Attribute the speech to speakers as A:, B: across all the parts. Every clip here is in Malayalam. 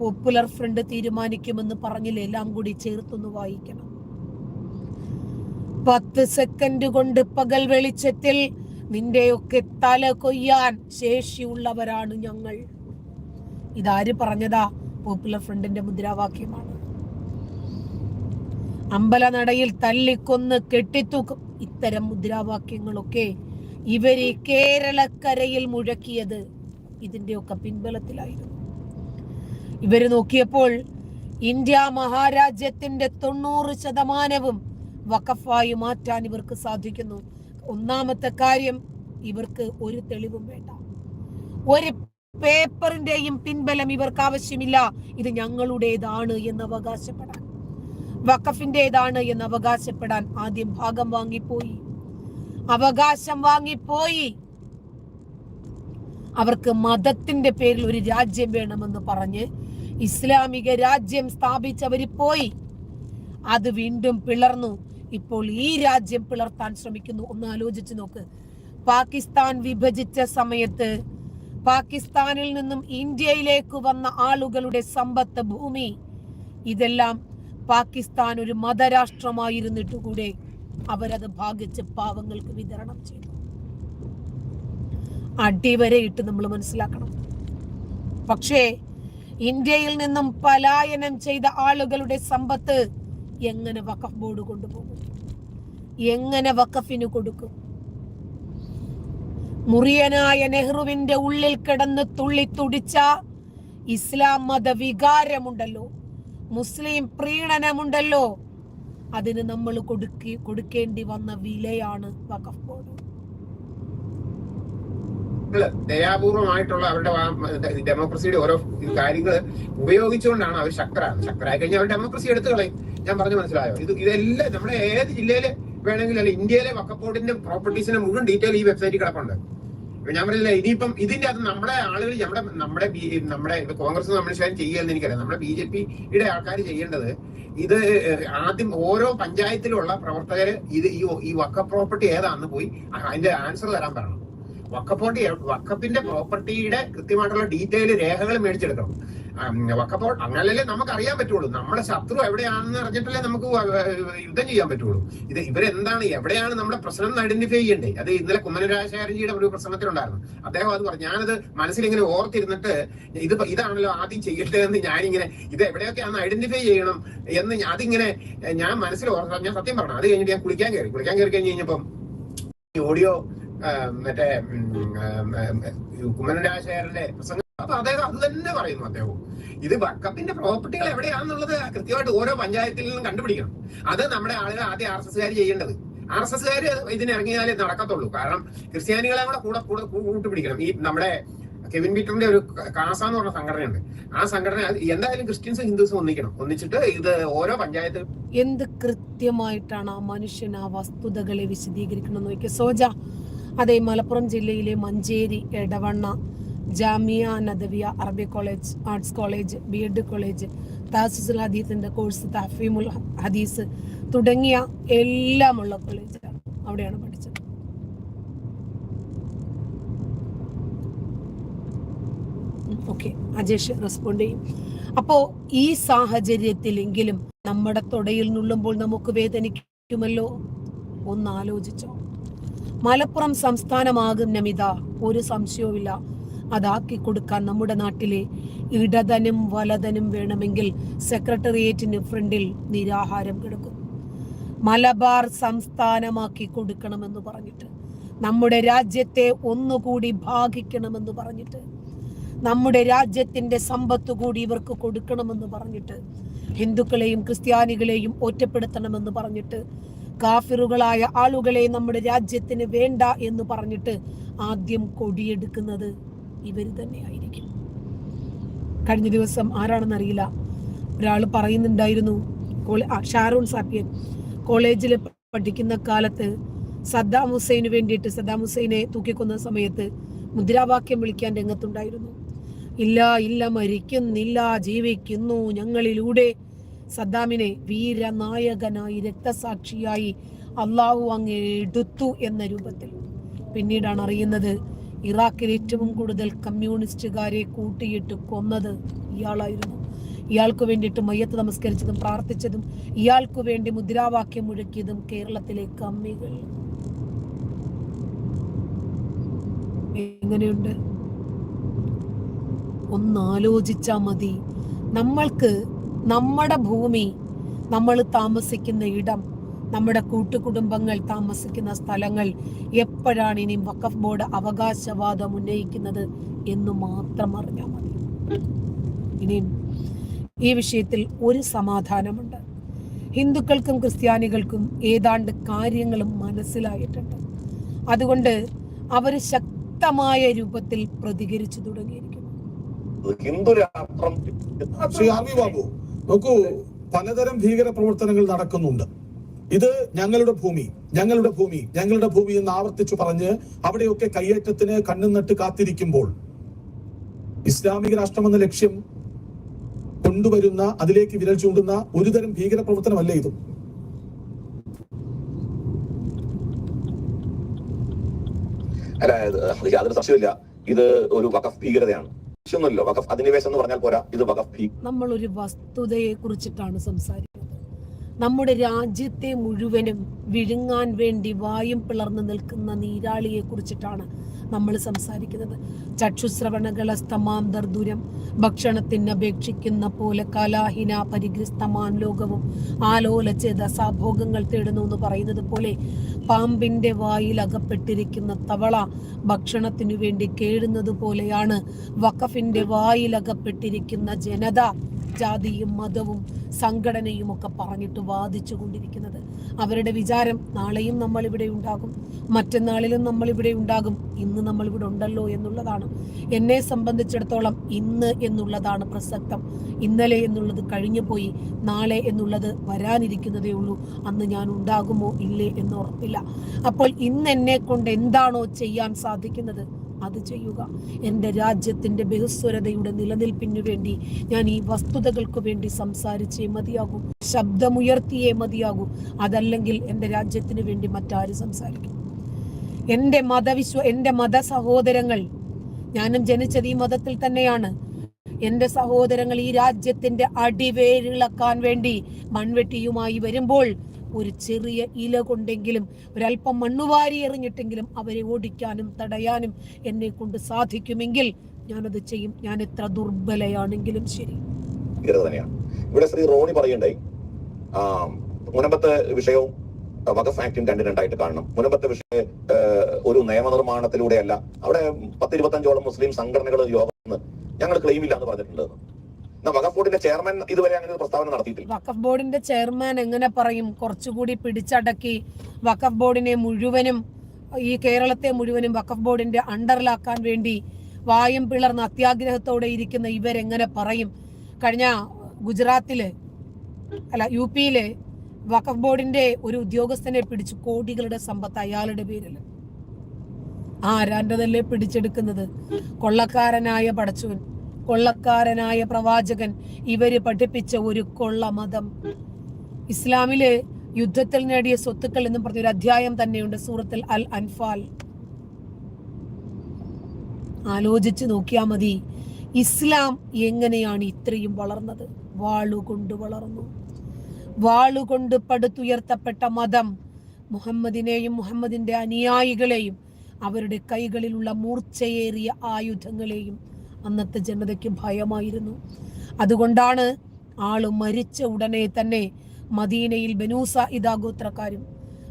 A: പോപ്പുലർ ഫ്രണ്ട് തീരുമാനിക്കുമെന്ന് പറഞ്ഞില്ല? എല്ലാം കൂടി ചേർത്തൊന്ന് വായിക്കണം. പത്ത് സെക്കൻഡ് കൊണ്ട് പകൽ വെളിച്ചത്തിൽ നിന്റെയൊക്കെ തല കൊയ്യാൻ ശേഷിയുള്ളവരാണ് ഞങ്ങൾ. ഇതാര് പറഞ്ഞതാ? പോപ്പുലർ ഫ്രണ്ടിന്റെ മുദ്രാവാക്യമാണ്. അമ്പലനടയിൽ തല്ലിക്കൊന്ന് കെട്ടിത്തൂക്കും ഇത്തരം മുദ്രാവാക്യങ്ങളൊക്കെ ഇവർ കേരളക്കരയിൽ മുഴക്കിയത്. ഇതിന്റെയൊക്കെ പിൻബലത്തിലായിരുന്നു. ഇവർ നോക്കിയപ്പോൾ ഇന്ത്യ മഹാരാജ്യത്തിന്റെ തൊണ്ണൂറ് ശതമാനവും വഖഫായി മാറ്റാൻ ഇവർക്ക് സാധിക്കുന്നു. ഒന്നാമത്തെ കാര്യം ഇവർക്ക് ഒരു തെളിവും വേണ്ട. ഒരു പേപ്പറിന്റെയും പിൻബലം ഇവർക്ക് ആവശ്യമില്ല. ഇത് ഞങ്ങളുടേതാണ് എന്ന് അവകാശപ്പെടാൻ. വഖഫിന്റേതാണ് എന്ന് അവകാശപ്പെടാൻ ആദ്യം ഭാഗം വാങ്ങിപ്പോയി. അവകാശം വാങ്ങിപ്പോയി. അവർക്ക് മതത്തിന്റെ പേരിൽ ഒരു രാജ്യം വേണമെന്ന് പറഞ്ഞ് ഇസ്ലാമിക രാജ്യം സ്ഥാപിച്ചവർ പോയി. അത് വീണ്ടും പിളർന്നു. ഇപ്പോൾ ഈ രാജ്യം പിളർത്താൻ ശ്രമിക്കുന്നു. ഒന്ന് ആലോചിച്ച് നോക്ക്. പാകിസ്ഥാൻ വിഭജിച്ച സമയത്ത് പാകിസ്ഥാനിൽ നിന്നും ഇന്ത്യയിലേക്ക് വന്ന ആളുകളുടെ സമ്പത്ത് ഭൂമി ഇതെല്ലാം പാകിസ്ഥാൻ ഒരു മതരാഷ്ട്രമായിരുന്നിട്ടുകൂടെ. അവരത് ഭാഗിച്ച് പാവങ്ങൾക്ക് വിതരണം ചെയ്തു. അടിവരെ ഇട്ട് നമ്മൾ മനസ്സിലാക്കണം. പക്ഷേ ഇന്ത്യയിൽ നിന്നും പലായനം ചെയ്ത ആളുകളുടെ സമ്പത്ത് എങ്ങനെ വഖഫ് ബോർഡ് കൊണ്ടുപോകും? എങ്ങനെ വഖഫിന് കൊടുക്കും? മുറിയനായ നെഹ്റുവിന്റെ ഉള്ളിൽ കിടന്ന് തുള്ളി തുടിച്ച ഇസ്ലാം മത വികാരമുണ്ടല്ലോ മുസ്ലിം പ്രീണനമുണ്ടല്ലോ അതിന് നമ്മൾ കൊടുക്കി കൊടുക്കേണ്ടി വന്ന വിലയാണ് വഖഫ് ബോർഡ്.
B: ദയാപൂർവമായിട്ടുള്ള അവരുടെ ഡെമോക്രസിയുടെ ഓരോ കാര്യങ്ങൾ ഉപയോഗിച്ചുകൊണ്ടാണ് അവർ ശക്തരാണ് ശക്തരായി കഴിഞ്ഞാൽ അവർ ഡെമോക്രസി എടുത്തു കളയും. ഞാൻ പറഞ്ഞു മനസ്സിലായോ? ഇത് ഇതെല്ലാം നമ്മുടെ ഏത് ജില്ലയിലെ വേണമെങ്കിലും അല്ല ഇന്ത്യയിലെ വക്കപ്പോർട്ടിന്റെ പ്രോപ്പർട്ടീസിന്റെ മുഴുവൻ ഡീറ്റെയിൽ ഈ വെബ്സൈറ്റിൽ കിടപ്പുണ്ട്. ഞാൻ പറഞ്ഞില്ല ഇനിയിപ്പം ഇതിന്റെ അത് നമ്മുടെ ആളുകൾ നമ്മുടെ നമ്മുടെ നമ്മുടെ കോൺഗ്രസ് കമ്മ്യൂണിസ്റ്റ് ചെയ്യുകയെന്ന് എനിക്കറിയാം. നമ്മുടെ ബി ജെ പിയുടെ ആൾക്കാർ ചെയ്യേണ്ടത് ഇത് ആദ്യം ഓരോ പഞ്ചായത്തിലുള്ള പ്രവർത്തകര് ഇത് ഈ വക്ക പ്രോപ്പർട്ടി ഏതാണെന്ന് പോയി അതിന്റെ ആൻസർ തരാൻ പറയണം. വക്കപ്പോട്ടി വക്കപ്പിന്റെ പ്രോപ്പർട്ടിയുടെ കൃത്യമായിട്ടുള്ള ഡീറ്റെയിൽ രേഖകൾ മേടിച്ചെടുക്കണം. വക്കപ്പോൾ അങ്ങനല്ലേ നമുക്ക് അറിയാൻ പറ്റുള്ളൂ. നമ്മുടെ ശത്രു എവിടെയാണെന്ന് അറിഞ്ഞിട്ടല്ലേ നമുക്ക് യുദ്ധം ചെയ്യാൻ പറ്റുള്ളൂ. ഇത് ഇവരെന്താണ് എവിടെയാണ് നമ്മുടെ പ്രശ്നം ഐഡന്റിഫൈ ചെയ്യണ്ടേ? അത് ഇന്നലെ കുമ്മനരാജശേഖരജിയുടെ ഒരു പ്രശ്നത്തിലുണ്ടായിരുന്നു അദ്ദേഹം അത് പറഞ്ഞു. ഞാനത് മനസ്സിൽ ഇങ്ങനെ ഓർത്തിരുന്നിട്ട് ഇത് ഇതാണല്ലോ ആദ്യം ചെയ്യേണ്ടതെന്ന് ഞാനിങ്ങനെ ഇത് എവിടെയൊക്കെയാണ് ഐഡന്റിഫൈ ചെയ്യണം എന്ന് അതിങ്ങനെ ഞാൻ മനസ്സിൽ ഓർത്ത ഞാൻ സത്യം പറഞ്ഞു അത് കഴിഞ്ഞിട്ട് ഞാൻ കുളിക്കാൻ കയറി. കുളിക്കാൻ കയറി കഴിഞ്ഞ് കഴിഞ്ഞപ്പം ഓഡിയോ മറ്റേ ഉം, ആ, ആ, കുമ്മനം രാജശേഖരന്റെ പ്രസംഗം. അപ്പൊ അദ്ദേഹം അത് തന്നെ പറയുന്നു അദ്ദേഹവും ഇത് വക്കപ്പിന്റെ പ്രോപ്പർട്ടികൾ എവിടെയാണെന്നുള്ളത് കൃത്യമായിട്ട് ഓരോ പഞ്ചായത്തിൽ നിന്നും കണ്ടുപിടിക്കണം. അത് നമ്മുടെ ആളുകൾ ആദ്യം ആർ എസ് എസ്കാർ ചെയ്യേണ്ടത്. ആർ എസ് എസ്കാർ ഇതിനിറങ്ങിയാലേ നടക്കത്തുള്ളൂ. കാരണം ക്രിസ്ത്യാനികളെ കൂടെ കൂടെ കൂടെ കൂട്ടുപിടിക്കണം. ഈ നമ്മുടെ കെവിൻ പീറ്ററിന്റെ ഒരു കാസ എന്ന് പറഞ്ഞ സംഘടനയുണ്ട്. ആ സംഘടന എന്തായാലും ക്രിസ്ത്യൻസും ഹിന്ദുസും ഒന്നിക്കണം. ഒന്നിച്ചിട്ട് ഇത് ഓരോ പഞ്ചായത്ത്
A: എന്ത് കൃത്യമായിട്ടാണ് ആ മനുഷ്യൻ ആ വസ്തുതകളെ വിശദീകരിക്കണം നോക്കിയ? സോജ അതെ മലപ്പുറം ജില്ലയിലെ മഞ്ചേരി എടവണ്ണ ജാമിയ നദവിയ അറബി college arts college B Ed college താസുസുൽ ഹദീസിന്റെ കോഴ്സ് തഫീമുൽ ഹദീസ് തുടങ്ങിയ എല്ലാമുള്ള കോളേജാണ് അവിടെയാണ് പഠിച്ചത്. ഓക്കെ അജേഷ് റെസ്പോണ്ട് ചെയ്യും. അപ്പോ ഈ സാഹചര്യത്തിലെങ്കിലും നമ്മുടെ തൊടയിൽ നുള്ളുമ്പോൾ നമുക്ക് വേദനിക്കുമല്ലോ? ഒന്ന് ആലോചിച്ചോ. മലപ്പുറം സംസ്ഥാനമാകും നമിത. ഒരു സംശയവുമില്ല. അതാക്കി കൊടുക്കാൻ നമ്മുടെ നാട്ടിലെ ഇടതനും വലതനും വേണമെങ്കിൽ സെക്രട്ടേറിയറ്റിന് ഫ്രണ്ടിൽ നിരാഹാരം കിടക്കും മലബാർ സംസ്ഥാനമാക്കി കൊടുക്കണമെന്ന് പറഞ്ഞിട്ട് നമ്മുടെ രാജ്യത്തെ ഒന്നുകൂടി ഭാഗിക്കണമെന്ന് പറഞ്ഞിട്ട് നമ്മുടെ രാജ്യത്തിന്റെ സമ്പത്ത് കൂടി ഇവർക്ക് കൊടുക്കണമെന്ന് പറഞ്ഞിട്ട് ഹിന്ദുക്കളെയും ക്രിസ്ത്യാനികളെയും ഒറ്റപ്പെടുത്തണമെന്ന് പറഞ്ഞിട്ട് കാഫിറുകളായ ആളുകളെ നമ്മുടെ രാജ്യത്തിന് വേണ്ട എന്ന് പറഞ്ഞിട്ട് ആദ്യം കൊടിയെടുക്കുന്നത് ഇവർ തന്നെയായിരിക്കും. കഴിഞ്ഞ ദിവസം ആരാണെന്നറിയില്ല ഒരാൾ പറയുന്നുണ്ടായിരുന്നു ഷാരൂൺ സാപ്പിയൻ കോളേജിൽ പഠിക്കുന്ന കാലത്ത് സദ്ദാം ഹുസൈന് വേണ്ടിയിട്ട് സദ്ദാം ഹുസൈനെ തൂക്കിക്കൊന്ന സമയത്ത് മുദ്രാവാക്യം വിളിക്കാൻ രംഗത്തുണ്ടായിരുന്നു. ഇല്ല ഇല്ല മരിക്കുന്നില്ല ജീവിക്കുന്നു ഞങ്ങളിലൂടെ സദ്ദാമിനെ വീരനായകനായി രക്തസാക്ഷിയായി അള്ളാഹു അങ്ങ് എടുത്തു എന്ന രൂപത്തിൽ. പിന്നീടാണ് അറിയുന്നത് ഇറാഖിൽ ഏറ്റവും കൂടുതൽ കമ്മ്യൂണിസ്റ്റുകാരെ കൂട്ടിയിട്ട് കൊന്നത് ഇയാളായിരുന്നു. ഇയാൾക്ക് വേണ്ടിയിട്ട് മയ്യത്ത് നമസ്കരിച്ചതും പ്രാർത്ഥിച്ചതും ഇയാൾക്ക് വേണ്ടി മുദ്രാവാക്യം മുഴക്കിയതും കേരളത്തിലെ കമ്മികൾ. എങ്ങനെയുണ്ട്? ഒന്നാലോചിച്ചാ മതി. നമ്മൾക്ക് നമ്മുടെ ഭൂമി നമ്മൾ താമസിക്കുന്ന ഇടം നമ്മുടെ കൂട്ടുകുടുംബങ്ങൾ താമസിക്കുന്ന സ്ഥലങ്ങൾ എപ്പോഴാണ് ഇനി വഖഫ് ബോർഡ് അവകാശവാദം ഉന്നയിക്കുന്നത് എന്ന് മാത്രം അറിഞ്ഞാൽ മതി. ഇനിയും ഈ വിഷയത്തിൽ ഒരു സമാധാനമുണ്ട്. ഹിന്ദുക്കൾക്കും ക്രിസ്ത്യാനികൾക്കും ഏതാണ്ട് കാര്യങ്ങളും മനസ്സിലായിട്ടുണ്ട്. അതുകൊണ്ട് അവർ ശക്തമായ രൂപത്തിൽ പ്രതികരിച്ചു തുടങ്ങിയിരിക്കുന്നു.
C: ഹിന്ദു രാഷ്ട്രം
D: ശ്രീ ബാബു നോക്കൂ പലതരം ഭീകര പ്രവർത്തനങ്ങൾ നടക്കുന്നുണ്ട്. ഇത് ഞങ്ങളുടെ ഭൂമി ഞങ്ങളുടെ ഭൂമി ഞങ്ങളുടെ ഭൂമി എന്ന് ആവർത്തിച്ചു പറഞ്ഞ് അവിടെയൊക്കെ കയ്യേറ്റത്തിന് കണ്ണും നട്ട് കാത്തിരിക്കുമ്പോൾ ഇസ്ലാമിക രാഷ്ട്രം എന്ന ലക്ഷ്യം കൊണ്ടുവരുന്ന അതിലേക്ക് വിരൽ ചൂണ്ടുന്ന ഒരുതരം ഭീകര പ്രവർത്തനമല്ല ഇതും?
C: അല്ല യാതൊരു സംശയമില്ല ഇത് ഒരു വഖഫ് ഭീകരതയാണ്. ഒന്നുമില്ല വഖഫ് അധിനിവേശം എന്ന് പറഞ്ഞാൽ പോരാ. ഇത് വഖഫ്
A: നമ്മൾ ഒരു വസ്തുതയെ കുറിച്ചിട്ടാണ് സംസാരിക്കുന്നത്. നമ്മുടെ രാജ്യത്തെ മുഴുവനും വിഴുങ്ങാൻ വേണ്ടി വായും പിളർന്നു നിൽക്കുന്ന നീരാളിയെ കുറിച്ചിട്ടാണ് നമ്മൾ സംസാരിക്കുന്നത്. ചക്ഷുശ്രവണകളസ്തമാം ഭക്ഷണത്തിന് അപേക്ഷിക്കുന്ന പോലെ കലാഹിന പരിഗ്രസ്തമാൻ ലോകവും ആലോലചേത സാഭോഗങ്ങൾ തേടുന്നു എന്ന് പറയുന്നത് പോലെ പാമ്പിന്റെ വായിൽ അകപ്പെട്ടിരിക്കുന്ന തവള ഭക്ഷണത്തിനു വേണ്ടി കേഴുന്നത് പോലെയാണ് വഖഫിന്റെ വായിൽ അകപ്പെട്ടിരിക്കുന്ന ജനത ജാതിയും മതവും സംഘടനയും ഒക്കെ പറഞ്ഞിട്ട് വാദിച്ചു കൊണ്ടിരിക്കുന്നത്. അവരുടെ വിചാരം നാളെയും നമ്മൾ ഇവിടെ ഉണ്ടാകും മറ്റന്നാളിലും നമ്മൾ ഇവിടെ ഉണ്ടാകും ഇന്ന് നമ്മൾ ഇവിടെ ഉണ്ടല്ലോ എന്നുള്ളതാണ്. എന്നെ സംബന്ധിച്ചിടത്തോളം ഇന്ന് എന്നുള്ളതാണ് പ്രസക്തം. ഇന്നലെ എന്നുള്ളത് കഴിഞ്ഞു പോയി നാളെ എന്നുള്ളത് വരാനിരിക്കുന്നതേ ഉള്ളൂ. അന്ന് ഞാൻ ഉണ്ടാകുമോ ഇല്ലേ എന്ന് ഉറപ്പില്ല. അപ്പോൾ ഇന്ന് എന്നെ കൊണ്ട് എന്താണോ ചെയ്യാൻ സാധിക്കുന്നത്? അത് ചെയ്യുക. എന്റെ രാജ്യത്തിന്റെ ബഹുസ്വരതയുടെ നിലനിൽപ്പിനു വേണ്ടി ഞാൻ ഈ വസ്തുതകൾക്ക് വേണ്ടി സംസാരിച്ചേ മതിയാകൂ. ശബ്ദമുയർത്തിയേ മതിയാകൂ. അതല്ലെങ്കിൽ എന്റെ രാജ്യത്തിന് വേണ്ടി മറ്റാരും സംസാരിക്കും? എന്റെ മതവിശ്വ എന്റെ മത സഹോദരങ്ങൾ ഞാനും ജനിച്ചത് ഈ മതത്തിൽ തന്നെയാണ്. എന്റെ സഹോദരങ്ങൾ ഈ രാജ്യത്തിന്റെ അടിവേരിളക്കാൻ വേണ്ടി മൺവെട്ടിയുമായി വരുമ്പോൾ ഒരു ചെറിയ ഇല കൊണ്ടെങ്കിലും ഒരല്പം മണ്ണുവാരി എറിഞ്ഞിട്ടെങ്കിലും അവരെ ഓടിക്കാനും തടയാനും എന്നെ കൊണ്ട് സാധിക്കുമെങ്കിൽ ഞാനത് ചെയ്യും. ഞാൻ എത്ര ദുർബലയാണെങ്കിലും ശരി.
C: ഇവിടെ ശ്രീ റോണി പറയണ്ടായി ആ മുനമ്പത്തെ വിഷയവും വഖഫ് ആക്ടും രണ്ട് രണ്ടായിട്ട് കാണണം. മുനമ്പത്തെ വിഷയം ഒരു നിയമനിർമ്മാണത്തിലൂടെയല്ല അവിടെ പത്തിരുപത്തഞ്ചോളം മുസ്ലിം സംഘടനകൾ യോഗം ഞങ്ങൾ ക്ലെയിം ഇല്ല എന്ന് പറഞ്ഞിട്ടുണ്ട് വഖഫ് ബോർഡിന്റെ ചെയർമാൻ ഇതുവരെ അങ്ങനെ ഒരു പ്രസ്താവന നടത്തിയിട്ടില്ല.
A: വഖഫ് ബോർഡിന്റെ ചെയർമാൻ എങ്ങനെ പറയും? കുറച്ചുകൂടി പിടിച്ചടക്കി വഖഫ് ബോർഡിനെ മുഴുവനും ഈ കേരളത്തെ മുഴുവനും വഖഫ് ബോർഡിന്റെ അണ്ടറിലാക്കാൻ വേണ്ടി വായും പിളർന്ന് അത്യാഗ്രഹത്തോടെ ഇരിക്കുന്ന ഇവരെങ്ങനെ പറയും? കഴിഞ്ഞ ഗുജറാത്തിൽ അല്ല യു പിയിലെ വഖഫ് ബോർഡിന്റെ ഒരു ഉദ്യോഗസ്ഥനെ പിടിച്ചു കോടികളുടെ സമ്പത്ത് അയാളുടെ പേരിൽ ആരാന്റെതല്ലേ പിടിച്ചെടുക്കുന്നത്? കൊള്ളക്കാരനായ പടച്ചവൻ. കൊള്ളക്കാരനായ പ്രവാചകൻ ഇവർ പഠിപ്പിച്ച ഒരു കൊള്ള മതം. ഇസ്ലാമിൽ യുദ്ധത്തിൽ നേടിയ സ്വത്തുക്കൾ എന്നും പറഞ്ഞ ഒരു അധ്യായം തന്നെയുണ്ട് സൂറത്തിൽ അൽ അൻഫാൽ. ആലോചിച്ച് നോക്കിയാ മതി ഇസ്ലാം എങ്ങനെയാണ് ഇത്രയും വളർന്നത്? വാളുകൊണ്ട് വളർന്നു. വാളുകൊണ്ട് പടുത്തുയർത്തപ്പെട്ട മതം മുഹമ്മദിനെയും മുഹമ്മദിന്റെ അനുയായികളെയും അവരുടെ കൈകളിലുള്ള മൂർച്ചയേറിയ ആയുധങ്ങളെയും അന്നത്തെ ജനതയ്ക്ക് ഭയമായിരുന്നു. അതുകൊണ്ടാണ് ആൾ മരിച്ച ഉടനെ തന്നെ മദീനയിൽ ബനൂസ ഇതാഗോത്രക്കാരും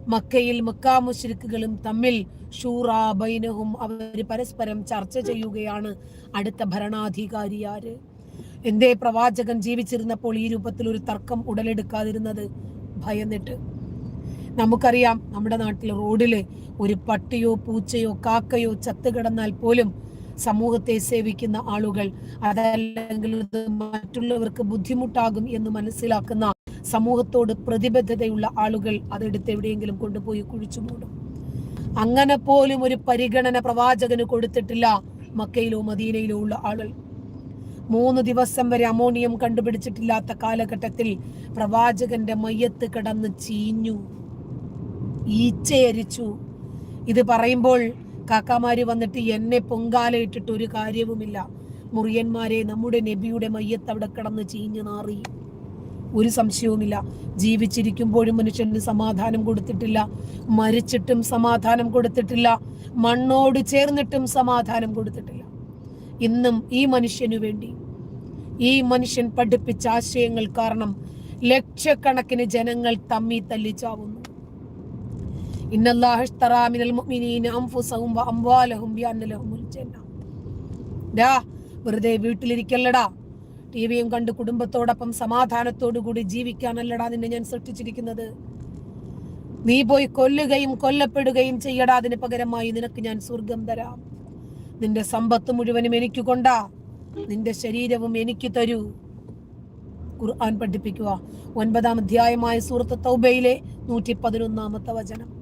A: മക്കയിൽ മക്കാ മുശ്രിക്കുകളും തമ്മിൽ ഷൂറ ബൈനഹും അവർ പരസ്പരം ചർച്ച ചെയ്യുകയാണ് അടുത്ത ഭരണാധികാരിയാര് എന്തേ പ്രവാചകൻ ജീവിച്ചിരുന്നപ്പോൾ ഈ രൂപത്തിൽ ഒരു തർക്കം ഉടലെടുക്കാതിരുന്നത്? ഭയന്നിട്ട്. നമുക്കറിയാം നമ്മുടെ നാട്ടിൽ റോഡിൽ ഒരു പട്ടിയോ പൂച്ചയോ കാക്കയോ ചത്തുകിടന്നാൽ പോലും സമൂഹത്തെ സേവിക്കുന്ന ആളുകൾ അതല്ലെങ്കിൽ മറ്റുള്ളവർക്ക് ബുദ്ധിമുട്ടാകും എന്ന് മനസ്സിലാക്കുന്ന സമൂഹത്തോട് പ്രതിബദ്ധതയുള്ള ആളുകൾ അതെടുത്ത് എവിടെയെങ്കിലും കൊണ്ടുപോയി കുഴിച്ചു മൂടും. അങ്ങനെ പോലും ഒരു പരിഗണന പ്രവാചകന് കൊടുത്തിട്ടില്ല മക്കയിലോ മദീനയിലോ ഉള്ള ആളുകൾ. മൂന്ന് ദിവസം വരെ അമോണിയം കണ്ടുപിടിച്ചിട്ടില്ലാത്ത കാലഘട്ടത്തിൽ പ്രവാചകന്റെ മയ്യത്ത് കിടന്ന് ചീഞ്ഞു ഈച്ചയരിച്ചു. ഇത് പറയുമ്പോൾ കാക്കാമാര് വന്നിട്ട് എന്നെ പൊങ്കാലയിട്ടിട്ട് ഒരു കാര്യവുമില്ല. മുറിയന്മാരെ നമ്മുടെ നബിയുടെ മയ്യത്ത് അവിടെ കിടന്ന് ചീഞ്ഞു നാറി. ഒരു സംശയവുമില്ല. ജീവിച്ചിരിക്കുമ്പോഴും മനുഷ്യന് സമാധാനം കൊടുത്തിട്ടില്ല. മരിച്ചിട്ടും സമാധാനം കൊടുത്തിട്ടില്ല. മണ്ണോട് ചേർന്നിട്ടും സമാധാനം കൊടുത്തിട്ടില്ല. ഇന്നും ഈ മനുഷ്യനു വേണ്ടി ഈ മനുഷ്യൻ പഠിപ്പിച്ച ആശയങ്ങൾ കാരണം ലക്ഷക്കണക്കിന് ജനങ്ങൾ തമ്മി തല്ലിച്ചാവുന്നു. വെറുതെ വീട്ടിലിരിക്കല്ലടാ. ടി വിയും കണ്ട് കുടുംബത്തോടൊപ്പം സമാധാനത്തോടു കൂടി ജീവിക്കാനല്ലടാ നിന്നെ ഞാൻ സൃഷ്ടിച്ചിരിക്കുന്നത്. നീ പോയി കൊല്ലുകയും കൊല്ലപ്പെടുകയും ചെയ്യടാ. അതിന് പകരമായി നിനക്ക് ഞാൻ സ്വർഗം തരാം. നിന്റെ സമ്പത്ത് മുഴുവനും എനിക്ക് കൊണ്ടാ. നിന്റെ ശരീരവും എനിക്ക് തരൂ. ഖുർആൻ പഠിപ്പിക്കുക. ഒൻപതാം അധ്യായമായ സൂറത്ത് തൗബയിലെ നൂറ്റി പതിനൊന്നാമത്തെ വചനം.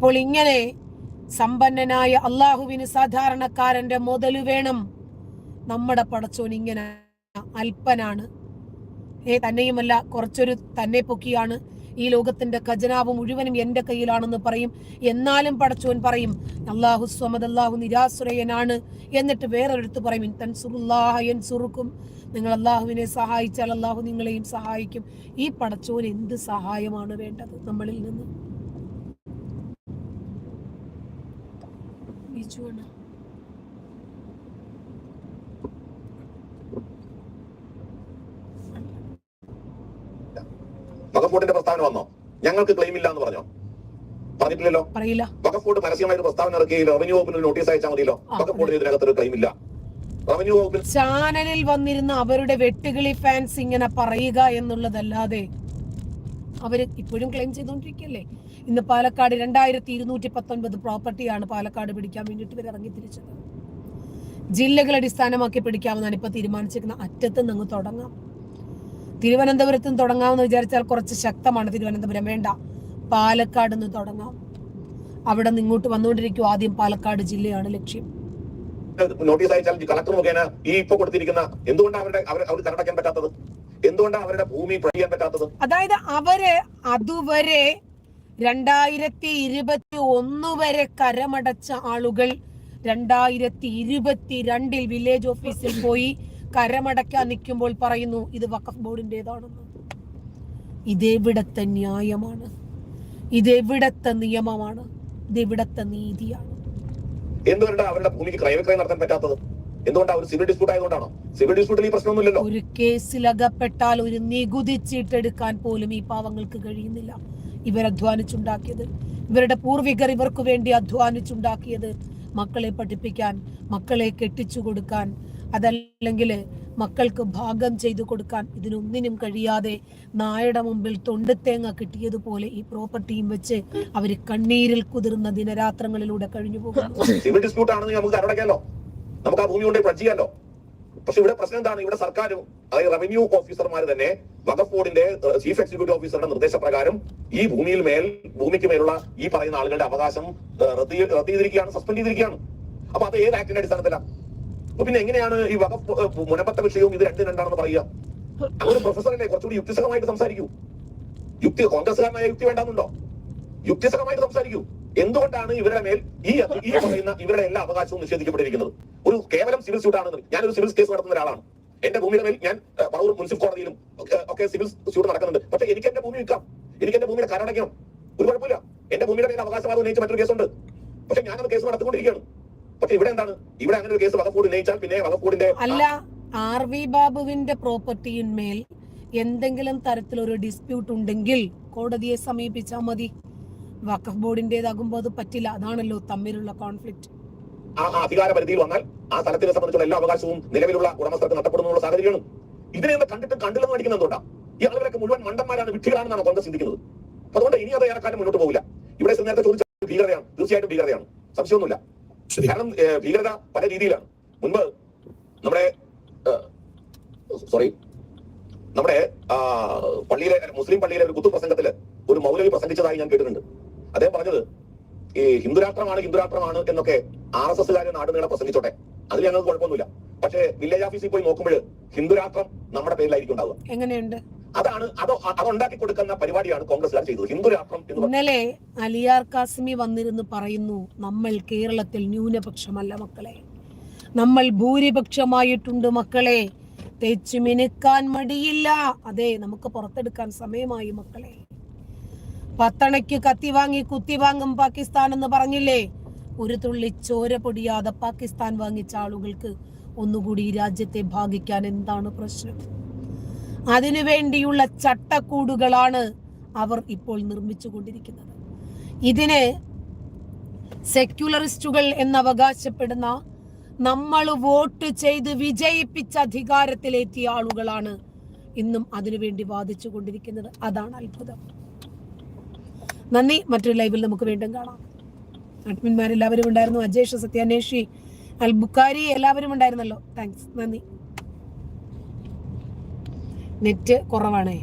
A: അപ്പോൾ ഇങ്ങനെ സമ്പന്നനായ അള്ളാഹുവിന് സാധാരണക്കാരന്റെ മുതൽ വേണം. നമ്മുടെ പടച്ചോൻ ഇങ്ങനെ അല്പനാണ്. ഏ തന്നെയുമല്ല കുറച്ചൊരു തന്നെ പൊക്കിയാണ്. ഈ ലോകത്തിന്റെ ഖജനാവ് മുഴുവനും എന്റെ കയ്യിലാണെന്ന് പറയും. എന്നാലും പടച്ചോൻ പറയും അള്ളാഹു സ്വമദ് അള്ളാഹു നിരാശ്രയനാണ്. എന്നിട്ട് വേറൊരിടത്ത് പറയും "ഇൻ സുറുക്കും നിങ്ങൾ അള്ളാഹുവിനെ സഹായിച്ചാൽ അള്ളാഹു നിങ്ങളെയും സഹായിക്കും. ഈ പടച്ചോൻ എന്ത് സഹായമാണ് വേണ്ടത് നമ്മളിൽ നിന്ന്?
C: വഖഫ് ബോർഡിന്റെ പ്രസ്താവന വന്നോ? ഞങ്ങൾക്ക് ക്ലെയിം ഇല്ല എന്ന് പറഞ്ഞോ? പറഞ്ഞിട്ടില്ലല്ലോ?
A: പറയില്ല.
C: വകപ്പൂട്ട് പരസ്യമായിട്ട് പ്രസ്താവന ഇറക്കിയില്ല. റവന്യൂ വകുപ്പിന് നോട്ടീസ് അയച്ചാൽ മതിയല്ലോ? വകപ്പൂട്ടിന് ഇതിനകത്ത് ഒരു ക്ലെയിം ഇല്ല. റവന്യൂ വകുപ്പിൽ
A: ചാനലിൽ വന്നിരുന്ന അവരുടെ വെട്ടുകിളി ഫാൻസ് ഇങ്ങനെ പറയുക എന്നുള്ളതല്ലാതെ അവർ ഇപ്പോഴും ക്ലെയിം ചെയ്തുകൊണ്ടിരിക്കുകയല്ലേ ഇന്ന് പാലക്കാട് രണ്ടായിരത്തി ഇരുന്നൂറ്റി പത്തൊൻപത് പ്രോപ്പർട്ടിയാണ് പാലക്കാട് പിടിക്കാൻ വേണ്ടിയിട്ട് ഇവർ ഇറങ്ങി തിരിച്ചത്. ജില്ലകൾ അടിസ്ഥാനമാക്കി പിടിക്കാമെന്നാണ് ഇപ്പൊ തീരുമാനിച്ചിരിക്കുന്നത് അറ്റത്ത് നിന്ന് തുടങ്ങാം. തിരുവനന്തപുരത്ത് നിന്ന് തുടങ്ങാമെന്ന് വിചാരിച്ചാൽ കുറച്ച് ശക്തമാണ് തിരുവനന്തപുരം. വേണ്ട പാലക്കാട് നിന്ന് തുടങ്ങാം. അവിടെ നിന്ന് ഇങ്ങോട്ട് വന്നുകൊണ്ടിരിക്കും ആദ്യം പാലക്കാട് ജില്ലയാണ് ലക്ഷ്യം.
C: നോട്ടീസ് അയച്ചാൽ കളക്ടർ മുഖേന ഈ ഇപ്പൊ കൊടുത്തിരിക്കുന്ന എന്തുകൊണ്ടാണ് അവരുടെ അവർ അവർ കരടയ്ക്കാൻ പറ്റാത്തത്? എന്തുകൊണ്ടാണ് അവരുടെ ഭൂമി പണിയാൻ പറ്റാത്തത്?
A: അതായത് അവർ അതുവരെ രണ്ടായിരത്തി ഇരുപത്തി ഒന്ന് വരെ കരമടച്ച ആളുകൾ രണ്ടായിരത്തി ഇരുപത്തി രണ്ടിൽ വില്ലേജ് ഓഫീസിൽ പോയി കരമടയ്ക്കാൻ നിൽക്കുമ്പോൾ പറയുന്നു ഇത് വഖഫ് ബോർഡിന്റെതാണെന്ന്. ഇതെവിടത്തെ ന്യായമാണ്? ഇതെവിടത്തെ നിയമമാണ്? ഇതെവിടത്തെ നീതിയാണ്?
C: എന്തുകൊണ്ടാണ് അവരുടെ ഭൂമിക്ക് ക്രയവിക്രയം നടത്താൻ പറ്റാത്തത്? എന്തുകൊണ്ടാണ് ഒരു സിവിൽ ഡിസ്പ്യൂട്ട് ആയതുകൊണ്ടാണോ? സിവിൽ ഡിസ്പ്യൂട്ടിൽ ഈ പ്രശ്നമൊന്നുമില്ലല്ലോ.
A: ഒരു കേസിൽ അകപ്പെട്ടാൽ ഒരു നികുതി ചീട്ടെടുക്കാൻ പോലും ഈ പാവങ്ങൾക്ക് കഴിയുന്നില്ല. ഇവർ അധ്വാനിച്ചുണ്ടാക്കിയത് ഇവരുടെ പൂർവികർ ഇവർക്ക് വേണ്ടി അധ്വാനിച്ചുണ്ടാക്കിയത് മക്കളെ പഠിപ്പിക്കാൻ മക്കളെ കെട്ടിച്ചു കൊടുക്കാൻ അതല്ലെങ്കിൽ മക്കൾക്ക് ഭാഗം ചെയ്തു കൊടുക്കാൻ ഇതിനൊന്നിനും കഴിയാതെ നായയുടെ മുമ്പിൽ തൊണ്ടുതേങ്ങ കിട്ടിയതുപോലെ ഈ പ്രോപ്പർട്ടിയും വെച്ച് അവർ കണ്ണീരിൽ കുതിർന്ന ദിനരാത്രങ്ങളിലൂടെ കഴിഞ്ഞു പോകുന്നു.
C: നമുക്ക് ആ ഭൂമി കൊണ്ട് ഫ്ലഡ് ചെയ്യാലോ പക്ഷെ ഇവിടെ പ്രശ്നം എന്താണ്? ഇവിടെ സർക്കാരും അതായത് റവന്യൂ ഓഫീസർമാർ തന്നെ വഖഫ് ബോർഡിന്റെ ചീഫ് എക്സിക്യൂട്ടീവ് ഓഫീസറുടെ നിർദ്ദേശപ്രകാരം ഈ ഭൂമിയിൽ മേൽ ഭൂമിക്ക് മേലുള്ള ഈ പറയുന്ന ആളുകളുടെ അവകാശം റദ്ദ് ചെയ്തിരിക്കുകയാണ് സസ്പെൻഡ് ചെയ്തിരിക്കുകയാണ്. അപ്പൊ അത് ഏത് ആക്ടിന്റെ അടിസ്ഥാനത്തിലാണ് അപ്പൊ പിന്നെ എങ്ങനെയാണ് ഈ വഖഫ് മുനമ്പത്ത വിഷയവും ഇത് രണ്ടും രണ്ടാണെന്ന് പറയുക? അങ്ങനെ പ്രൊഫസറല്ലേ കുറച്ചുകൂടി യുക്തിസഹമായിട്ട് സംസാരിക്കൂ. യുക്തി കോൺഗ്രസ്സുകാരനായ യുക്തി വേണ്ടാന്നുണ്ടോ? യുക്തിസഹമായിട്ട് സംസാരിക്കൂ. എന്തുകൊണ്ടാണ് ഇവരുടെ മേൽ ഈ ഈ പറയുന്ന ഇവരുടെ എല്ലാ അവകാശവും നിഷേധിക്കപ്പെട്ടിരിക്കുന്നത്? ഒരു കേവലം സിവിൽ സ്യൂട്ട് ആണെന്ന് ഒരു സിവിൽ കേസ് നടത്തുന്ന ഒരാളാണ്. എന്റെ ഭൂമിയുടെ മേൽ ഞാൻ പറവൂർ മുനിസിപ്പൽ കോടതിയിലും ഒക്കെ- ഒക്കെ സിവിൽ സ്യൂട്ട് നടക്കുന്നുണ്ട്. പക്ഷെ എനിക്ക് എന്റെ ഭൂമി വിൽക്കാം. എനിക്ക് എന്റെ ഭൂമിയുടെ കരടയ്ക്കണം ഒരു കുഴപ്പമില്ല. എന്റെ ഭൂമിയുടെ മേൽ അവകാശവാദം ഉന്നയിച്ച മറ്റൊരു കേസുണ്ട് പക്ഷെ ഞാനത് കേസ് നടത്തിക്കൊണ്ടിരിക്കുകയാണ്. പക്ഷെ ഇവിടെ എന്താണ്? ഇവിടെ അങ്ങനെ ഒരു കേസ് വകപ്പൂട് ഉന്നയിച്ചാൽ പിന്നെ വകപ്പൂടിന്റെ
A: അല്ല ആർ വി ബാബുവിന്റെ പ്രോപ്പർട്ടിയിന്മേൽ എന്തെങ്കിലും തരത്തിലൊരു ഡിസ്പ്യൂട്ട് ഉണ്ടെങ്കിൽ കോടതിയെ സമീപിച്ചാൽ മതി. വഖഫ് ബോർഡിന്റേതാകുമ്പോൾ അത് പറ്റില്ല അതാണല്ലോ തമ്മിലുള്ള കോൺഫ്ലിക്റ്റ്
C: ആ അധികാര പരിധിയിൽ വന്നാൽ ആ സ്ഥലത്തിനെ സംബന്ധിച്ചുള്ള എല്ലാ അവകാശവും നിലവിലുള്ള ഉടമസ്ഥർക്ക് നഷ്ടപ്പെടുന്നുള്ള സാഹചര്യമാണ് ഇതിനെ കണ്ടിട്ട് കണ്ടില്ലെന്ന് എന്തുകൊണ്ടാ? ഈ ആളുകളൊക്കെ മുഴുവൻ മണ്ടന്മാരാണ് വിഡ്ഢികളാണെന്നാണ് കോൺഗ്രസ് ചിന്തിക്കുന്നത്? അതുകൊണ്ട് ഇനി അത് ഏറെക്കാലം മുന്നോട്ട് പോകില്ല. ഇവിടെ നേരത്തെ ചോദിച്ച ഭീകരതയാണ് തീർച്ചയായിട്ടും ഭീകരതയാണ്. സംശയമൊന്നുമില്ല. കാരണം ഭീകരത പല രീതിയിലാണ്. മുൻപ് നമ്മുടെ സോറി നമ്മുടെ പള്ളിയിലെ മുസ്ലിം പള്ളിയിലെ ഒരു കുത്തു പ്രസംഗത്തിൽ ഒരു മൗലവി പ്രസംഗിച്ചതായി ഞാൻ കേട്ടിട്ടുണ്ട്. അദ്ദേഹം പറഞ്ഞത് ഈ ഹിന്ദുരാഷ്ട്രമാണ് ഹിന്ദുരാഷ്ട്രമാണ് എന്നൊക്കെ ആർ എസ് എസ്സുകാരെ നാടുനീളെ പ്രസംഗിച്ചോട്ടെ. അതിൽ ഞങ്ങൾക്ക് കുഴപ്പമൊന്നുമില്ല. പക്ഷേ വില്ലേജ് ഓഫീസിൽ പോയി നോക്കുമ്പോൾ ഹിന്ദുരാഷ്ട്രം നമ്മുടെ പേരിലായിരിക്കും ഉണ്ടാവുക.
A: എങ്ങനെയുണ്ട്?
C: അതാണ് അത് അത് ഉണ്ടാക്കി കൊടുക്കുന്ന പരിപാടിയാണ് കോൺഗ്രസ്സുകാർ ചെയ്തത് ഹിന്ദുരാഷ്ട്രം
A: ഇന്നലെ അലിയാർ കാസിമി വന്നിരുന്ന് പറയുന്നു നമ്മൾ കേരളത്തിൽ ന്യൂനപക്ഷമല്ല മക്കളെ. നമ്മൾ ഭൂരിപക്ഷമായിട്ടുണ്ട് മക്കളെ. തെച്ചു മിനുക്കാൻ മടിയില്ല. അതെ നമുക്ക് പുറത്തെടുക്കാൻ സമയമായി മക്കളെ. പത്തണയ്ക്ക് കത്തി വാങ്ങി കുത്തി വാങ്ങും പാകിസ്ഥാൻ എന്ന് പറഞ്ഞില്ലേ? ഒരു തുള്ളി ചോര പൊടിയാതെ പാകിസ്ഥാൻ വാങ്ങിച്ച ആളുകൾക്ക് ഒന്നുകൂടി ഈ രാജ്യത്തെ ഭാഗിക്കാൻ എന്താണ് പ്രശ്നം? അതിനു വേണ്ടിയുള്ള ചട്ടക്കൂടുകളാണ് അവർ ഇപ്പോൾ നിർമ്മിച്ചു കൊണ്ടിരിക്കുന്നത് ഇതിന് സെക്യുലറിസ്റ്റുകൾ എന്നവകാശപ്പെടുന്ന നമ്മൾ വോട്ട് ചെയ്ത് വിജയിപ്പിച്ച അധികാരത്തിലെത്തിയ ആളുകളാണ് ഇന്നും അതിനുവേണ്ടി വാദിച്ചു കൊണ്ടിരിക്കുന്നത് അതാണ് അത്ഭുതം. നന്ദി. മറ്റൊരു ലൈവിൽ നമുക്ക് വീണ്ടും കാണാം. അഡ്മിന്മാരെല്ലാവരും ഉണ്ടായിരുന്നു. അജേഷ് സത്യാന്വേഷി അൽ ബുക്കാരി എല്ലാവരും ഉണ്ടായിരുന്നല്ലോ. താങ്ക്സ് നന്ദി. നെറ്റ് കുറവാണേ.